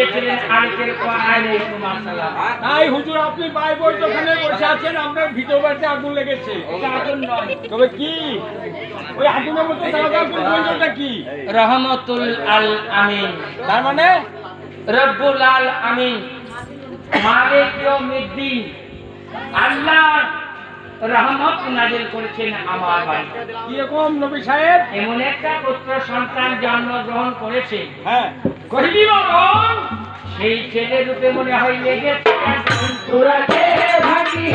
উত্তর দিয়েছিলেন আলাইকুম আলাইকুম আসসালাম তাই হুজুর আপনি বাই দোকানে বসে আছেন আপনার ভিতর বাড়িতে আগুন লেগেছে। আগুন নয়। তবে কি? ওই আগুনের মধ্যে দাও দাও করে কি? রহমতুল আল আমিন। তার মানে? রব্বুল আল আমিন। মালিক ইয়াউমিদ্দিন। আল্লাহ রহমত নাজিল করেছেন আমার বাড়িতে। কি রকম নবী সাহেব? এমন একটা পুত্র সন্তান জন্মগ্রহণ করেছে। হ্যাঁ। কহিলি বাবন সেই ছেলে রূপে মনে হয় লেগে তোরা কে ভাগি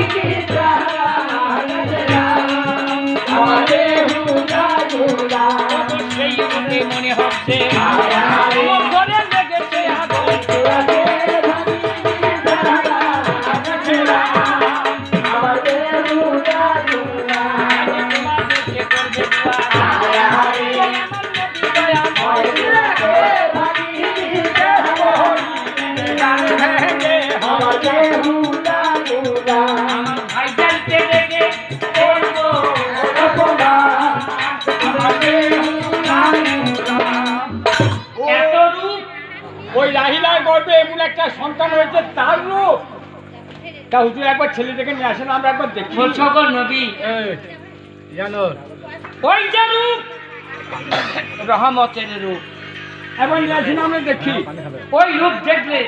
সেই রূপে মনে হচ্ছে। ওই রাহিলার গর্বে এমন একটা সন্তান হয়েছে তার রূপ। তা হুজুর একবার ছেলেটাকে নিয়ে আসেন আমরা একবার দেখি। গো নবী। জানো ওই যে রূপ। রহমতের রূপ। একবার নিয়ে আসেন আমরা দেখি। ওই রূপ দেখলে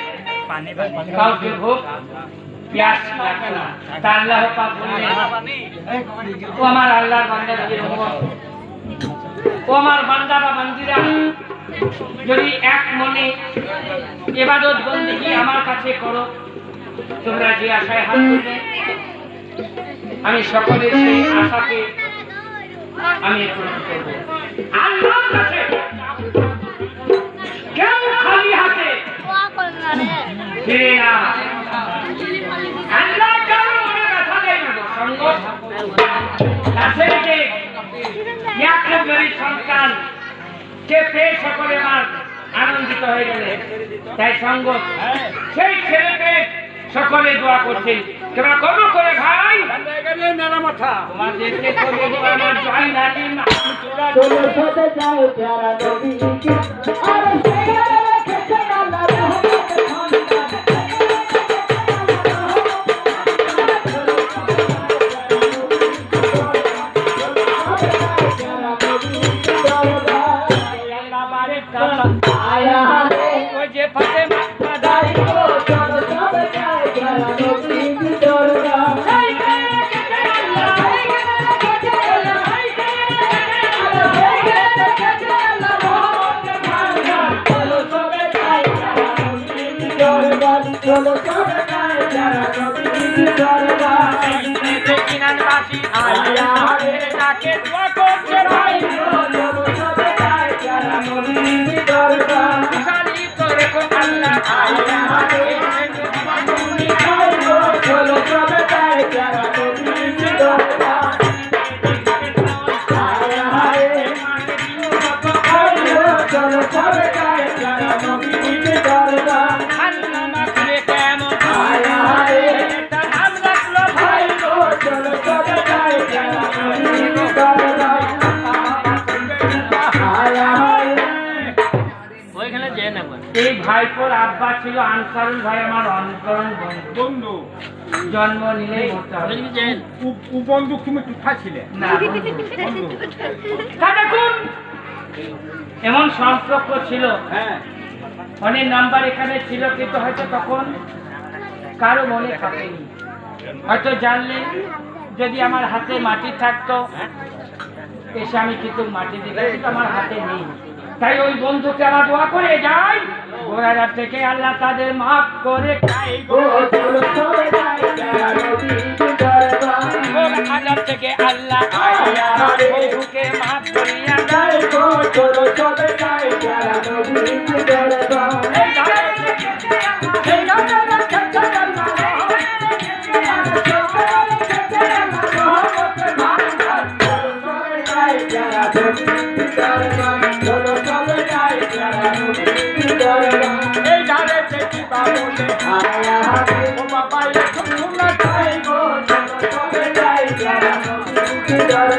কাউকে ভোগ। প্যাস লাগে না। তা আল্লাহ পাক ও আমার আল্লাহর বান্দাদের উম্মত, ও আমার বান্দা বা বান্দিরা যদি এক মনে এবাদত বন্দিগি আমার কাছে করো তোমরা যে আশায় হাত তুলবে আমি সকলের সেই আশাকে আমি পূরণ করব। আল্লাহর কাছে ফিরে না আল্লাহ কারও মনে ব্যথা দেয় না সঙ্গ কাছে রেখে ইয়াকুবের সন্তান। কে পেয়ে সকলে আমার আনন্দিত হয়ে গেলে। তাই সঙ্গ সেই ছেলেকে সকলে দোয়া করছেন তোমরা কর্ম করে ভাই। মাথা তোমাদেরকে আমার জয় আইয়া তাকে দোয়া করছে ভাই ভাইপোর আব্বা ছিল আনসারুল ভাই আমার অন্তরণ বন্ধু। জন্ম উপবন্ধু তুমি ছিলে এমন সম্পর্ক ছিল। হ্যাঁ। অনেক নাম্বার এখানে ছিল কিন্তু হয়তো তখন কারও মনে থাকেনি। হয়তো জানলে যদি আমার হাতে মাটি থাকতো এসে আমি কিন্তু মাটি দিতে আমার হাতে নেই। তাই ওই বন্ধুকে আমার দোয়া করে যাই। ওরা থেকে আল্লাহ তাদের মাফ করে খাই গো। আল্লাহ থেকে আল্লাহ বন্ধুকে মাফ করিয়া এই এই বাবা একটু শুনে চাই গো বুঝা যাই গো